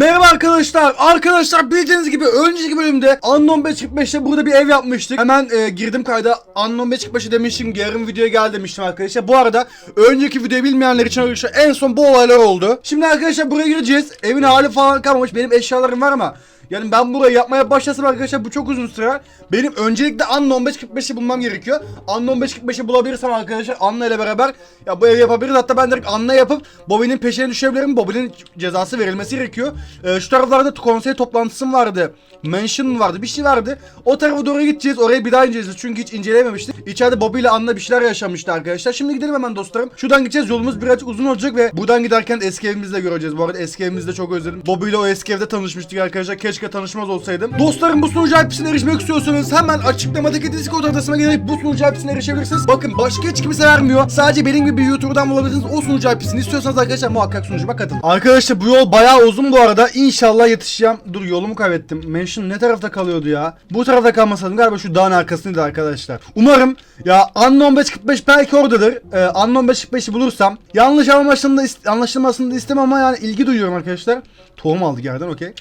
Merhaba arkadaşlar. Arkadaşlar bildiğiniz gibi önceki bölümde Unknown 545'te burada bir ev yapmıştık. Hemen e, girdim kayda. Unknown 545'i demiştim. Yarın videoya gel demiştim arkadaşlar. Bu arada önceki videoyu bilmeyenler için arkadaşlar en son bu olaylar oldu. Şimdi arkadaşlar buraya gireceğiz. Evin hali falan kalmamış. Benim eşyalarım var ama yani ben burayı yapmaya başlasam arkadaşlar bu çok uzun süre. Benim öncelikle Unknown 545'i bulmam gerekiyor. Unknown 545'i bulabilirsem arkadaşlar Anna ile beraber ya bu evi yapabiliriz. Hatta ben direkt Anna yapıp Bobby'nin peşine düşebilirim. Bobby'nin cezası verilmesi gerekiyor. Ee, şu taraflarda konsey toplantısı vardı? Mansion mı vardı? Bir şey vardı. O tarafa doğru gideceğiz. Orayı bir daha inceleyeceğiz. Çünkü hiç inceleyememiştik. İçeride Bobby ile Anna bir şeyler yaşamıştı arkadaşlar. Şimdi gidelim hemen dostlarım. Şuradan gideceğiz. Yolumuz birazcık uzun olacak ve buradan giderken eski evimizi de göreceğiz. Bu arada eski evimizi de çok özledim. Bobby ile o eski evde tanışmıştık arkadaşlar. Keşke tanışmaz olsaydım. Dostlarım bu sunucu IP'sine erişmek istiyorsanız hemen açıklamadaki Discord adresine gelerek bu sunucu IP'sine erişebilirsiniz. Bakın başka hiç kimse vermiyor. Sadece benim gibi bir YouTuber'dan bulabilirsiniz. O sunucu IP'sini istiyorsanız arkadaşlar muhakkak sunucuma katılın. Arkadaşlar bu yol bayağı uzun bu arada. İnşallah yetişeceğim. Dur yolumu kaybettim. Mansion ne tarafta kalıyordu ya? Bu tarafta kalmasaydım galiba şu dağın arkasındaydı arkadaşlar. Umarım ya Unknown 545 belki oradadır. Ee, Unknown 545'i bulursam yanlış anlaşılmasını anlaşılmasını istemem ama yani ilgi duyuyorum arkadaşlar. Tohum aldık yerden okey.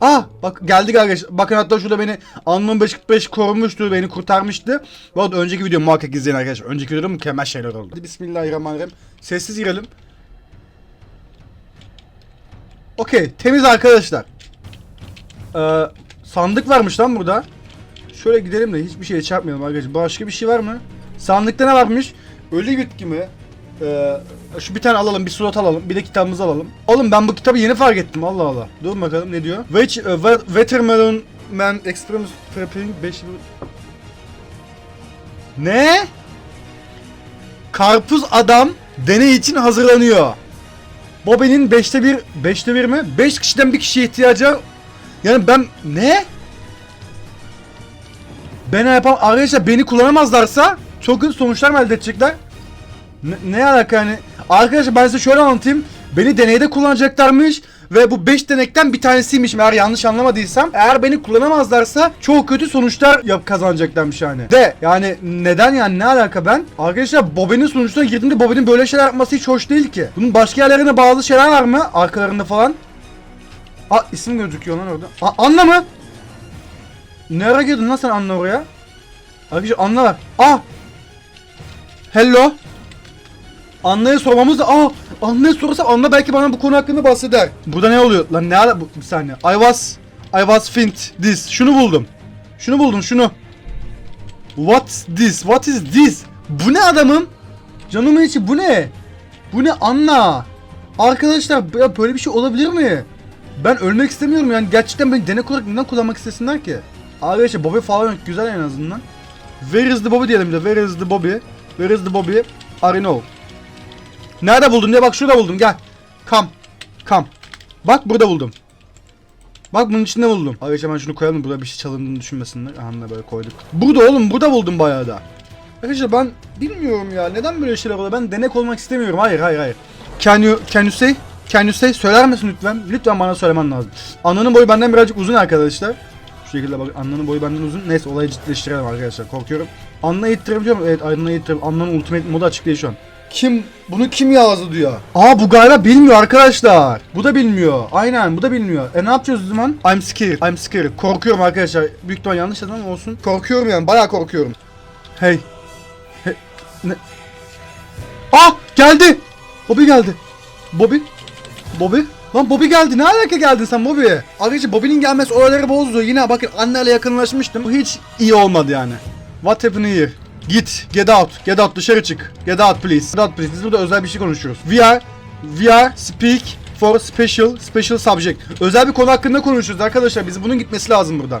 Ah bak geldik arkadaşlar. Bakın hatta şurada beni Unknown 545 korumuştu. Beni kurtarmıştı. Bu arada önceki video muhakkak izleyin arkadaşlar. Önceki videoda mükemmel şeyler oldu. Bismillahirrahmanirrahim. Sessiz girelim. Okey temiz arkadaşlar. Ee, sandık varmış lan burada. Şöyle gidelim de hiçbir şeye çarpmayalım arkadaşlar. Başka bir şey var mı? Sandıkta ne varmış? Ölü bitki mi? Ee, şu bir tane alalım, bir slot alalım, bir de kitabımızı alalım. Oğlum ben bu kitabı yeni fark ettim. Allah Allah. Dur bakalım ne diyor? Which uh, wa- Watermelon Man Experiment Preparing 5 Ne? Karpuz adam deney için hazırlanıyor. Bobby'nin 5'te 1 5'te 1 mi? 5 kişiden bir kişiye ihtiyacı. Yani ben ne? Ben yapam arkadaşlar beni kullanamazlarsa çok kötü sonuçlar mı elde edecekler? Ne, ne alaka yani? Arkadaşlar ben size şöyle anlatayım. Beni deneyde kullanacaklarmış ve bu 5 denekten bir tanesiymiş eğer yanlış anlamadıysam. Eğer beni kullanamazlarsa çok kötü sonuçlar yap kazanacaklarmış yani. De yani neden yani ne alaka ben? Arkadaşlar Bobby'nin sonuçlarına girdiğimde Bobby'nin böyle şeyler yapması hiç hoş değil ki. Bunun başka yerlerinde bazı şeyler var mı? Arkalarında falan. Aa isim gözüküyor lan orada. Aa, Anna mı? Nereye girdin lan sen Anna oraya? Arkadaşlar Anna var. Aa! Hello? Anna'ya sormamız da aa Anna'ya sorsam Anna belki bana bu konu hakkında bahseder. Burada ne oluyor? Lan ne ala bu bir saniye. I was I was fint this. Şunu buldum. Şunu buldum şunu. What's this? What is this? Bu ne adamım? Canımın içi bu ne? Bu ne Anna? Arkadaşlar böyle bir şey olabilir mi? Ben ölmek istemiyorum yani gerçekten beni denek olarak neden kullanmak istesinler ki? Arkadaşlar Bobby falan güzel en azından. Where is the Bobby diyelim de. Where is the Bobby? Where is the Bobby? I know. Nerede buldun diye bak şurada buldum gel. Come. Come. Bak burada buldum. Bak bunun içinde buldum. Arkadaşlar ben şunu koyalım burada bir şey çalındığını düşünmesinler. Aha böyle koyduk. Burada oğlum burada buldum bayağı da. Arkadaşlar ben bilmiyorum ya neden böyle şeyler oluyor. Ben denek olmak istemiyorum. Hayır hayır hayır. Can you, can you say? Can you say? Söyler misin lütfen? Lütfen bana söylemen lazım. Ananın boyu benden birazcık uzun arkadaşlar. Şu şekilde bak Anna'nın boyu benden uzun. Neyse olayı ciddileştirelim arkadaşlar. Korkuyorum. Anna ittirebiliyor muyum? Evet Anna'yı ittirebiliyorum. Anna'nın ultimate modu açık değil şu an. Kim? Bunu kim yazdı diyor. Aa bu galiba bilmiyor arkadaşlar. Bu da bilmiyor. Aynen bu da bilmiyor. E ne yapacağız o zaman? I'm scared. I'm scared. Korkuyorum arkadaşlar. Büyük ihtimal yanlış ama olsun. Korkuyorum yani. Bayağı korkuyorum. Hey. Hey. Ne? Ah geldi. Bobby geldi. Bobby. Bobby. Lan Bobby geldi. Ne alaka geldin sen Bobby? Arkadaşlar Bobby'nin gelmesi olayları bozdu. Yine bakın anneyle yakınlaşmıştım. Bu hiç iyi olmadı yani. What happened here? Git. Get out. Get out. Dışarı çık. Get out please. Get out please. Biz burada özel bir şey konuşuyoruz. We are, we are speak for special, special subject. Özel bir konu hakkında konuşuyoruz arkadaşlar. Biz bunun gitmesi lazım buradan.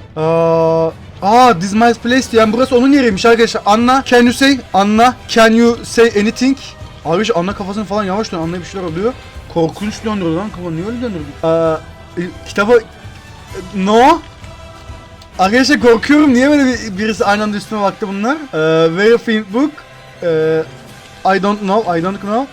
Aa this my place diyor. Yani burası onun yeriymiş arkadaşlar. Anna, can you say? Anna, can you say anything? Arkadaşlar Anna kafasını falan yavaş dön. Anna bir şeyler oluyor. Korkunç döndürdü lan kafa. Niye öyle döndürdü? Aa, e, kitabı... No. Arkadaşlar korkuyorum. Niye böyle bir, birisi aynı anda üstüme baktı bunlar? Ee, very faint book. Ee, I don't know. I don't know.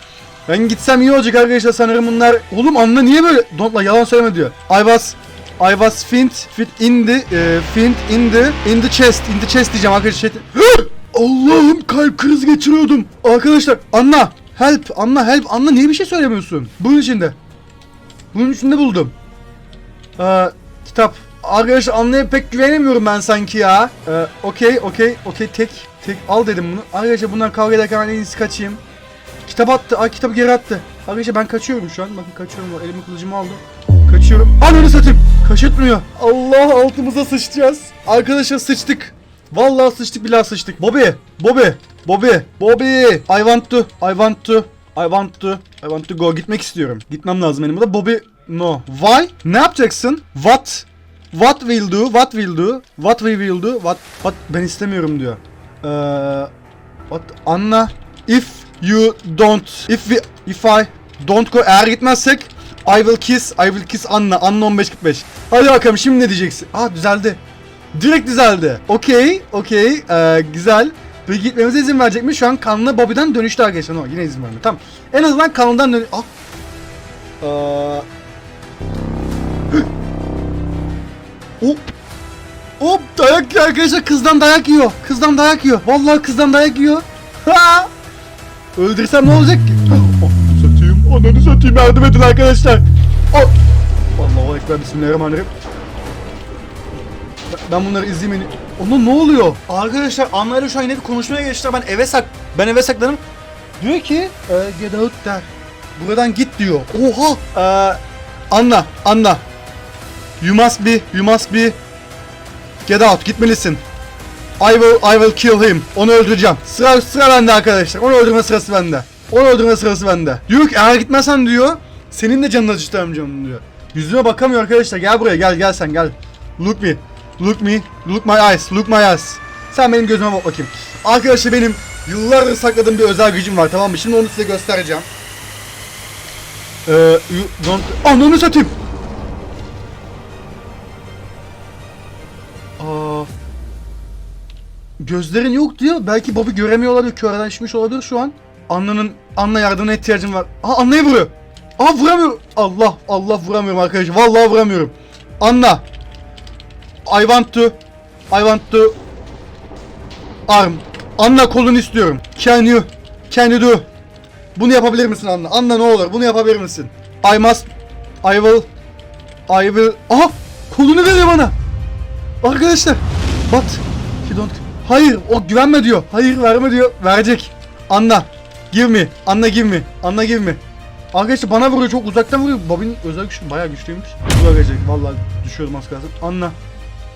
Ben gitsem iyi olacak arkadaşlar sanırım bunlar. Oğlum anla niye böyle? Don't la yalan söyleme diyor. I was I was faint fit in the e, faint in the in the chest in the chest diyeceğim arkadaşlar. Hı! Allah'ım kalp krizi geçiriyordum. Arkadaşlar Anna help Anna help Anna niye bir şey söylemiyorsun? Bunun içinde. Bunun içinde buldum. Ee, kitap. Arkadaşlar anlayıp pek güvenemiyorum ben sanki ya. Ee, okey okey okey tek tek al dedim bunu. Arkadaşlar bunlar kavga ederken en iyisi kaçayım. Kitap attı. Ay kitabı geri attı. Arkadaşlar ben kaçıyorum şu an. Bakın kaçıyorum. Elimi kılıcımı aldım. Kaçıyorum. Ananı satayım. Kaşıtmıyor. Allah altımıza sıçacağız. Arkadaşlar sıçtık. Vallahi sıçtık billahi sıçtık. Bobby. Bobby. Bobby. Bobby. I want to. I want to. I want to. I want to go. Gitmek istiyorum. Gitmem lazım benim burada. Bobby. No. Why? Ne yapacaksın? What? What will do? What will do? What we will do? What? What? Ben istemiyorum diyor. Eee... What? Anna. If you don't. If we... If I don't go. Eğer gitmezsek I will kiss. I will kiss Anna. Anna 1545. Hadi bakalım şimdi ne diyeceksin? Aa düzeldi. Direkt düzeldi. Okey. Okey. Ee, güzel. Peki gitmemize izin verecek mi? Şu an kanlı Bobby'den dönüştü arkadaşlar. No, yine izin vermiyor. Tamam. En azından kanlıdan dön... Ah. Ee... O Hop dayak yiyor arkadaşlar kızdan dayak yiyor. Kızdan dayak yiyor. Vallahi kızdan dayak yiyor. Ha! Öldürsem ne olacak ki? Ananı satayım. Ananı satayım yardım edin arkadaşlar. Oh. Allahu ekber bismillahirrahmanirrahim. Ben- bunları izleyeyim. Ona ne oluyor? Arkadaşlar Anna ile şu an yine bir konuşmaya geçtiler. Ben eve sak ben eve saklanım. Diyor ki e, get out der. Buradan git diyor. Oha. E, Anna, Anna. You must be, you must be Get out, gitmelisin. I will, I will kill him. Onu öldüreceğim. Sıra, sıra bende arkadaşlar. Onu öldürme sırası bende. Onu öldürme sırası bende. Diyor ki eğer gitmezsen diyor, senin de canını acıtamayacağım diyor. Yüzüme bakamıyor arkadaşlar. Gel buraya, gel, gel sen, gel. Look me, look me, look my eyes, look my eyes. Sen benim gözüme bak bakayım. Arkadaşlar benim yıllardır sakladığım bir özel gücüm var tamam mı? Şimdi onu size göstereceğim. Ee, you don't... Ananı satayım. Aa, gözlerin yok diyor. Belki Bobby göremiyor olabilir. Körleşmiş olabilir şu an. Anna'nın Anna yardımına ihtiyacım var. Aa Anna'yı vuruyor. Aa vuramıyor. Allah Allah vuramıyorum arkadaşlar. Vallahi vuramıyorum. Anna. I want to I want to arm. Anna kolunu istiyorum. Can you Can you do? Bunu yapabilir misin Anna? Anna ne olur bunu yapabilir misin? I must I will I will Aha kolunu veriyor bana. Arkadaşlar. But. He don't. Hayır o güvenme diyor. Hayır verme diyor. Verecek. Anla. Give me. Anla give me. Anla give me. Arkadaşlar bana vuruyor çok uzaktan vuruyor. Bobby'nin özel güçlü bayağı güçlüymüş. Verecek. Vallahi düşüyordum az kalsın. Anla.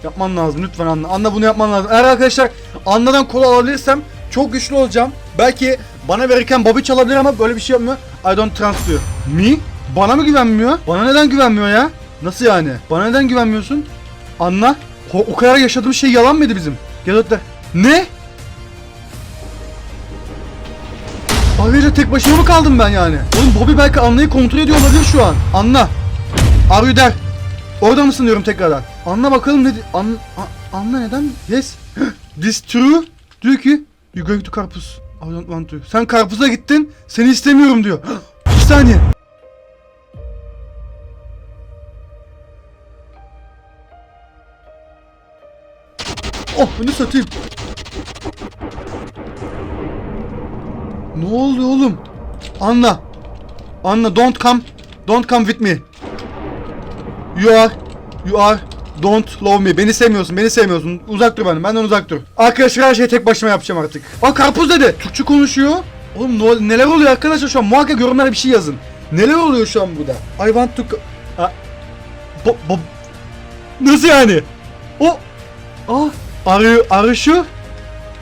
Yapman lazım lütfen Anla. Anla bunu yapman lazım. Eğer arkadaşlar Anna'dan kola alabilirsem çok güçlü olacağım. Belki bana verirken Bobby çalabilir ama böyle bir şey yapmıyor. I don't trust diyor. Me? Bana mı güvenmiyor? Bana neden güvenmiyor ya? Nasıl yani? Bana neden güvenmiyorsun? Anla. O, o kadar yaşadığım şey yalan mıydı bizim? Gelotlar. Ne? Ayrıca tek başıma mı kaldım ben yani? Oğlum Bobby belki Anna'yı kontrol ediyor olabilir şu an. Anla. Are you there? Orada mısın diyorum tekrardan. Anla bakalım ne... An, A- Anla neden? Yes. This true. Diyor ki you going to karpuz. I don't want to. Sen karpuza gittin. Seni istemiyorum diyor. Bir saniye. Oh bunu satayım. Ne oldu oğlum? Anla. Anla don't come. Don't come with me. You are. You are. Don't love me. Beni sevmiyorsun. Beni sevmiyorsun. Uzak dur benden. Benden uzak dur. Arkadaşlar her şeyi tek başıma yapacağım artık. Aa karpuz dedi. Türkçe konuşuyor. Oğlum ne- neler oluyor arkadaşlar şu an? Muhakkak yorumlara bir şey yazın. Neler oluyor şu an burada? I want to... Aa, bo, bo, Nasıl yani? O... Aa, arıyor, arışıyor.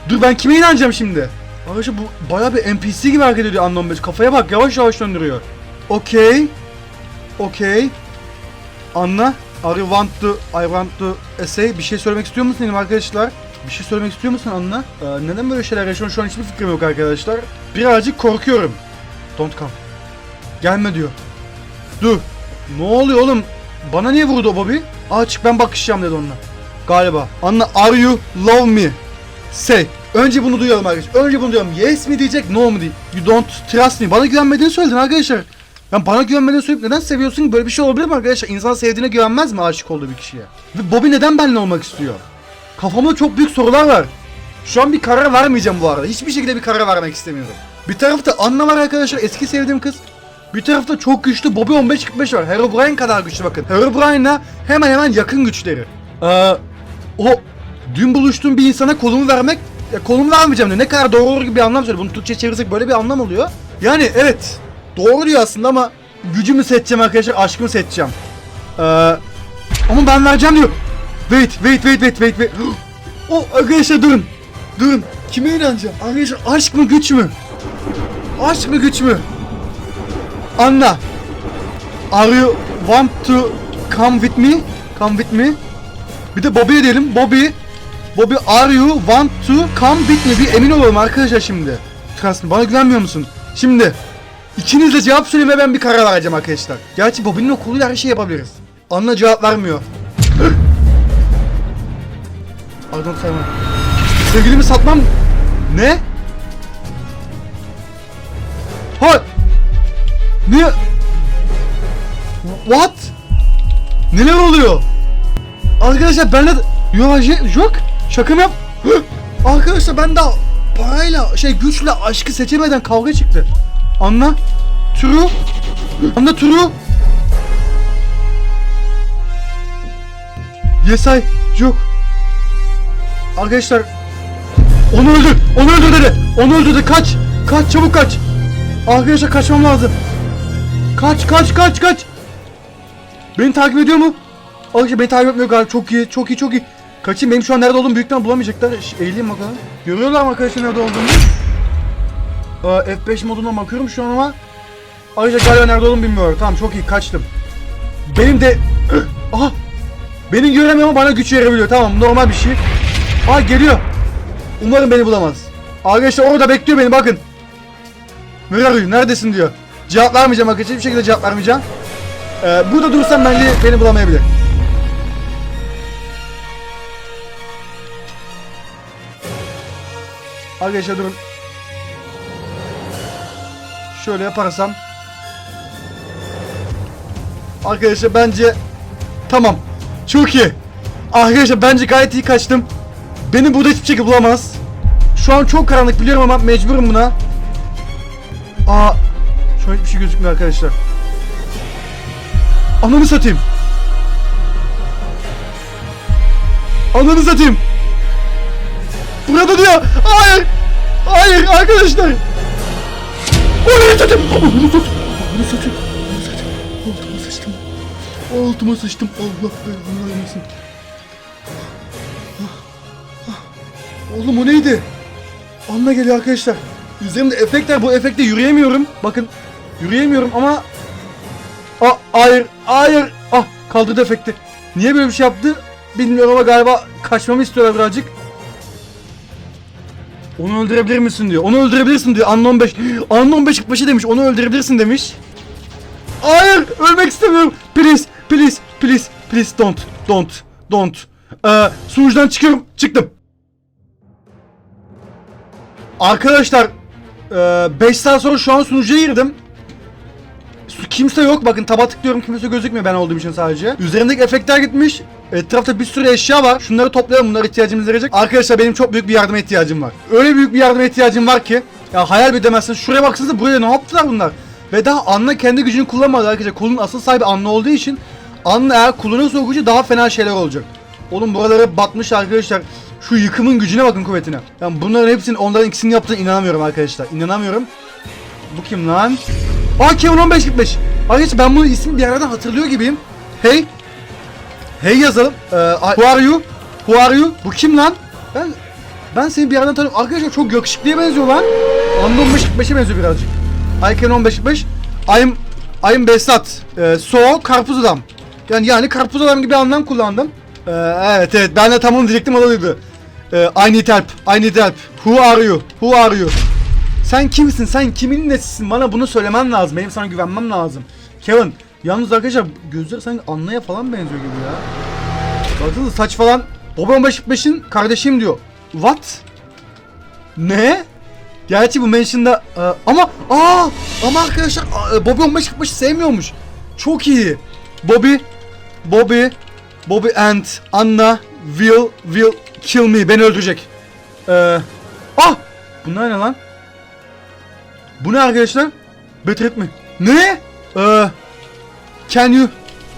Dur ben kime inanacağım şimdi? Arkadaşlar bu bayağı bir NPC gibi hareket ediyor Unknown Badge. Kafaya bak yavaş yavaş döndürüyor. Okey. Okey. Anla. Are you want to, I want to essay. Bir şey söylemek istiyor musun benim arkadaşlar? Bir şey söylemek istiyor musun Anla? Ee, neden böyle şeyler yaşıyorum şu an hiçbir fikrim yok arkadaşlar. Birazcık korkuyorum. Don't come. Gelme diyor. Dur. Ne oluyor oğlum? Bana niye vurdu o Bobby? Aa çık ben bakışacağım dedi onunla. Galiba. Anla are you love me? Say. Önce bunu duyalım arkadaşlar. Önce bunu duyalım. Yes mi diyecek, no mu diyecek. You don't trust me. Bana güvenmediğini söyledin arkadaşlar. Yani bana güvenmediğini söyleyip neden seviyorsun ki? Böyle bir şey olabilir mi arkadaşlar? İnsan sevdiğine güvenmez mi aşık olduğu bir kişiye? Ve Bobby neden benimle olmak istiyor? Kafamda çok büyük sorular var. Şu an bir karar vermeyeceğim bu arada. Hiçbir şekilde bir karar vermek istemiyorum. Bir tarafta Anna var arkadaşlar. Eski sevdiğim kız. Bir tarafta çok güçlü Bobby 1545 var. Herobrine kadar güçlü bakın. Herobrine'la hemen hemen yakın güçleri. Ee, o dün buluştuğum bir insana kolumu vermek ya kolumu vermeyeceğim diyor. Ne kadar doğru olur gibi bir anlam söylüyor. Bunu Türkçe çevirirsek böyle bir anlam oluyor. Yani evet doğru diyor aslında ama gücümü seçeceğim arkadaşlar aşkımı seçeceğim. Ee, ama ben vereceğim diyor. Wait wait wait wait wait wait. O arkadaşlar durun. Durun. Kime inanacağım? Arkadaşlar aşk mı güç mü? Aşk mı güç mü? Anna. Are you want to come with me? Come with me. Bir de Bobby'ye diyelim. Bobby. Bobby are you want to come with me? Bir emin olalım arkadaşlar şimdi. Me. Bana güvenmiyor musun? Şimdi. İkiniz de cevap söyleyin ve ben bir karar vereceğim arkadaşlar. Gerçi Bobby'nin okuluyla her şeyi yapabiliriz. Anna cevap vermiyor. Pardon Sayman. Sevgilimi satmam... Ne? Ha! Ne? What? Neler oluyor? Arkadaşlar ben de... Yok, yok. Şaka mı yap? Arkadaşlar ben daha parayla, şey güçle aşkı seçemeden kavga çıktı. Anla. True. Anla true. Yes I. Yok. Arkadaşlar onu öldür. Onu öldür dedi. Onu öldürdü. Kaç. Kaç çabuk kaç. Arkadaşlar kaçmam lazım. Kaç kaç kaç kaç. Beni takip ediyor mu? Arkadaşlar beni takip etmiyor galiba. Çok iyi. Çok iyi çok iyi. Kaçayım. Benim şu an nerede olduğumu büyükten bulamayacaklar. Eğileyim bakalım. Görüyorlar mı arkadaşlar nerede olduğumu? Ee, F5 moduna bakıyorum şu an ama. Arkadaşlar galiba nerede olduğumu bilmiyorum. Tamam çok iyi kaçtım. Benim de... Aha! Beni göremiyor ama bana güç verebiliyor. Tamam normal bir şey. Aa geliyor. Umarım beni bulamaz. Arkadaşlar orada bekliyor beni bakın. You? Neredesin diyor. Cevap vermeyeceğim arkadaşlar. Hiçbir şekilde cevap vermeyeceğim. Ee, burada durursam bence beni bulamayabilir. Arkadaşlar durun. Şöyle yaparsam. Arkadaşlar bence tamam. Çok iyi. Arkadaşlar bence gayet iyi kaçtım. Beni burada hiçbir şekilde bulamaz. Şu an çok karanlık biliyorum ama mecburum buna. Aa, şu an hiçbir şey gözükmüyor arkadaşlar. Ananı satayım. Ananı satayım. Burada diyor. Hayır. Hayır arkadaşlar. Ananı satayım. Ananı satayım. Ananı satayım. Ananı satayım. Altıma sıçtım. Altıma sıçtım. Allah belanı vermesin. Oğlum o neydi? Anla geliyor arkadaşlar. Üzerimde efektler bu efekte yürüyemiyorum. Bakın yürüyemiyorum ama Aa, hayır hayır ah kaldırdı efekti. Niye böyle bir şey yaptı bilmiyorum ama galiba kaçmamı istiyorlar birazcık. Onu öldürebilir misin diyor. Onu öldürebilirsin diyor. Anla 15. Anla 15 45 demiş. Onu öldürebilirsin demiş. Hayır ölmek istemiyorum. Please please please please don't don't don't. Ee, sunucudan çıkıyorum. Çıktım. Arkadaşlar 5 saat sonra şu an sunucuya girdim. Kimse yok bakın taba tıklıyorum kimse gözükmüyor ben olduğum için sadece. Üzerimdeki efektler gitmiş. Etrafta bir sürü eşya var. Şunları toplayalım bunlar ihtiyacımız olacak. Arkadaşlar benim çok büyük bir yardıma ihtiyacım var. Öyle büyük bir yardıma ihtiyacım var ki. Ya hayal bir demezsiniz. Şuraya baksanıza buraya ne yaptılar bunlar? Ve daha Anna kendi gücünü kullanmadı arkadaşlar. Kolun asıl sahibi Anna olduğu için Anna eğer o gücü daha fena şeyler olacak. Oğlum buralara batmış arkadaşlar. Şu yıkımın gücüne bakın kuvvetine. Yani bunların hepsinin onların ikisini yaptığına inanamıyorum arkadaşlar. İnanamıyorum. Bu kim lan? Aa Kevin 1545. Arkadaşlar ben bunun ismini bir yerden hatırlıyor gibiyim. Hey. Hey yazalım. Ee, who are you? Who are you? Bu kim lan? Ben ben seni bir yerden tanıyorum. Arkadaşlar çok yakışıklıya benziyor lan. Anında 1545'e benziyor birazcık. I can 1545. I'm I'm Besat. Ee, so karpuz adam. Yani yani karpuz adam gibi anlam kullandım. Ee, evet evet ben de tam onu diyecektim o. Ee, I need help. I need help. Who are you? Who are you? Sen kimsin? Sen kimin nesisin? Bana bunu söylemen lazım. Benim sana güvenmem lazım. Kevin, yalnız arkadaşlar gözleri sanki Anna'ya falan benziyor gibi ya. Bakın saç falan. Bobby 1545'in kardeşim diyor. What? Ne? Gerçi bu mention'da e, ama aa ama arkadaşlar e, Bobby 1545'i sevmiyormuş. Çok iyi. Bobby Bobby Bobby and Anna will will kill me. Beni öldürecek. Ee, ah! Bunlar ne lan? Bu ne arkadaşlar? Better mi? Ne? Ee, can you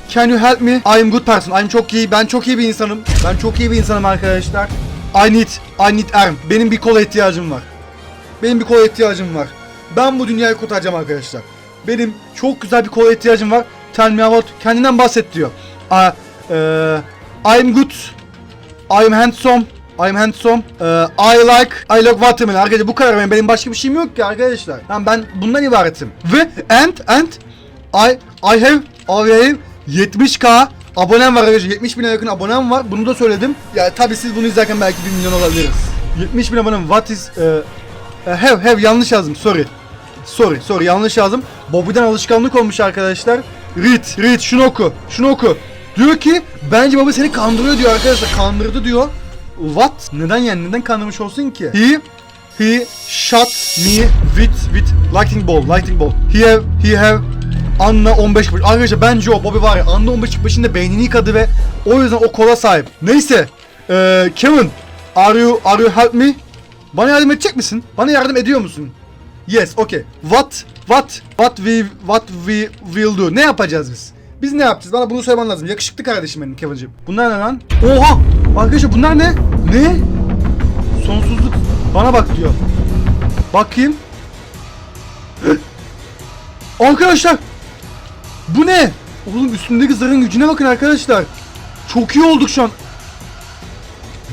Can you help me? I'm good person. I'm çok iyi. Ben çok iyi bir insanım. Ben çok iyi bir insanım arkadaşlar. I need I need arm. Benim bir kola ihtiyacım var. Benim bir kola ihtiyacım var. Ben bu dünyayı kurtaracağım arkadaşlar. Benim çok güzel bir kola ihtiyacım var. Tell me about. Kendinden bahset diyor. Aa, eee, I'm good. I'm handsome. I'm handsome. Eee, I like I like watermelon. Arkadaşlar bu kadar benim. Benim başka bir şeyim yok ki arkadaşlar. Yani ben bundan ibaretim. Ve and and I I have I have 70k abonem var arkadaşlar. 70 bine yakın abonem var. Bunu da söyledim. Ya tabii siz bunu izlerken belki 1 milyon olabiliriz. 70 bin abonem. What is e, have have yanlış yazdım. Sorry. Sorry, sorry yanlış yazdım. Bobby'den alışkanlık olmuş arkadaşlar. Read, read şunu oku, şunu oku. Diyor ki bence Bobby seni kandırıyor diyor arkadaşlar. Kandırdı diyor. What? Neden yani? Neden kandırmış olsun ki? He he shot me with with lightning ball, lightning ball. He have he have Anna 15 45. Arkadaşlar bence o Bobby var ya Anna 15 45'inde beynini yıkadı ve o yüzden o kola sahip. Neyse. Eee Kevin, are you are you help me? Bana yardım edecek misin? Bana yardım ediyor musun? Yes, okay. What what what we what we will do? Ne yapacağız biz? Biz ne yapacağız? Bana bunu söylemen lazım. Yakışıklı kardeşim benim Kevin'cim. Bunlar ne lan? Oha! Arkadaşlar bunlar ne? Ne? Sonsuzluk. Bana bak diyor. Bakayım. Arkadaşlar! Bu ne? Oğlum üstündeki zırhın gücüne bakın arkadaşlar. Çok iyi olduk şu an.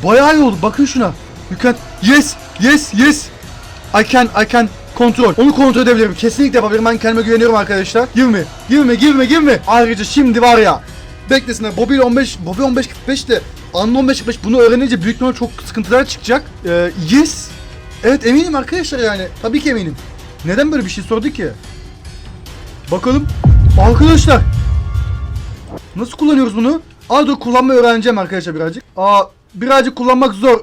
Bayağı iyi oldu. Bakın şuna. You can... Yes! Yes! Yes! I can, I can kontrol. Onu kontrol edebilirim. Kesinlikle yapabilirim. Ben kendime güveniyorum arkadaşlar. Give me, give me, give me, give me. Ayrıca şimdi var ya. Beklesinler. Bobby ile 15, Bobby 15 45 de Anla 15 45 bunu öğrenince büyük ihtimalle çok sıkıntılar çıkacak. Ee, yes. Evet eminim arkadaşlar yani. Tabii ki eminim. Neden böyle bir şey sordu ki? Bakalım. Arkadaşlar. Nasıl kullanıyoruz bunu? Aa dur kullanmayı öğreneceğim arkadaşlar birazcık. Aa birazcık kullanmak zor.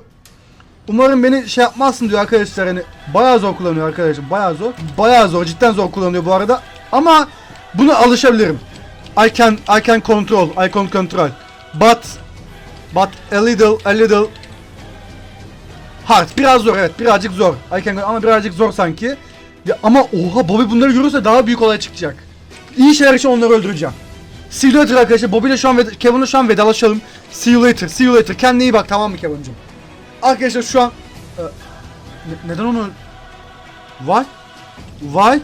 Umarım beni şey yapmazsın diyor arkadaşlar. Hani bayağı zor kullanıyor arkadaşlar. Bayağı zor. Bayağı zor. Cidden zor kullanıyor bu arada. Ama buna alışabilirim. I can I can control. I can control. But but a little a little hard. Biraz zor evet. Birazcık zor. I can ama birazcık zor sanki. Ya ama oha Bobby bunları görürse daha büyük olay çıkacak İyi şeyler için onları öldüreceğim See you later arkadaşlar Bobby ile şu an ved- Kevin'le şu an vedalaşalım See you later see you later kendine iyi bak tamam mı Kevin'cim Arkadaşlar şu an e, ne- neden onu Why? Why?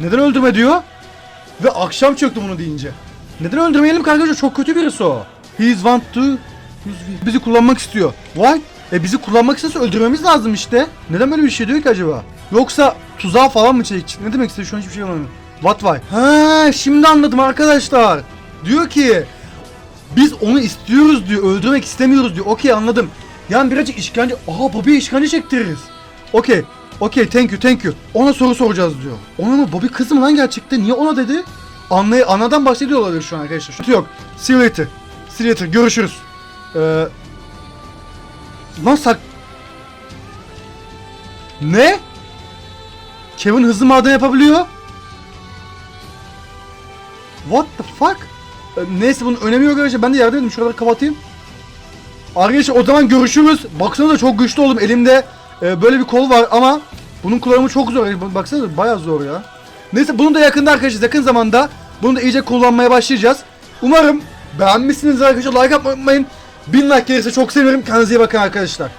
Neden öldürme diyor? Ve akşam çöktü bunu deyince. Neden öldürmeyelim ki? Çok kötü birisi o. He is want to bizi kullanmak istiyor. Why? E bizi kullanmak istiyorsa öldürmemiz lazım işte. Neden böyle bir şey diyor ki acaba? Yoksa tuzağa falan mı çekecek? Ne demek istiyor? Şu an hiçbir şey anlamıyorum. What why? Ha, şimdi anladım arkadaşlar. Diyor ki biz onu istiyoruz diyor. Öldürmek istemiyoruz diyor. Okey anladım. Yani birazcık işkence... Aha Bobby'ye işkence çektiririz. Okey. Okey thank you thank you. Ona soru soracağız diyor. Ona mı? Bobby kız mı lan gerçekten? Niye ona dedi? Anlay anadan bahsediyor olabilir şu an arkadaşlar. Şu yok. See you later. See you later. Görüşürüz. Ee... Lan sak... Ne? Kevin hızlı maden yapabiliyor. What the fuck? Ee, neyse bunun önemi yok arkadaşlar. Ben de yardım edeyim. Şuraları kapatayım. Arkadaşlar o zaman görüşürüz. Baksanıza çok güçlü oldum. Elimde e, böyle bir kol var ama bunun kullanımı çok zor. Baksanıza bayağı zor ya. Neyse bunu da yakında arkadaşlar yakın zamanda bunu da iyice kullanmaya başlayacağız. Umarım beğenmişsiniz arkadaşlar. Like atmayı unutmayın. 1000 like gelirse çok sevinirim. Kendinize iyi bakın arkadaşlar.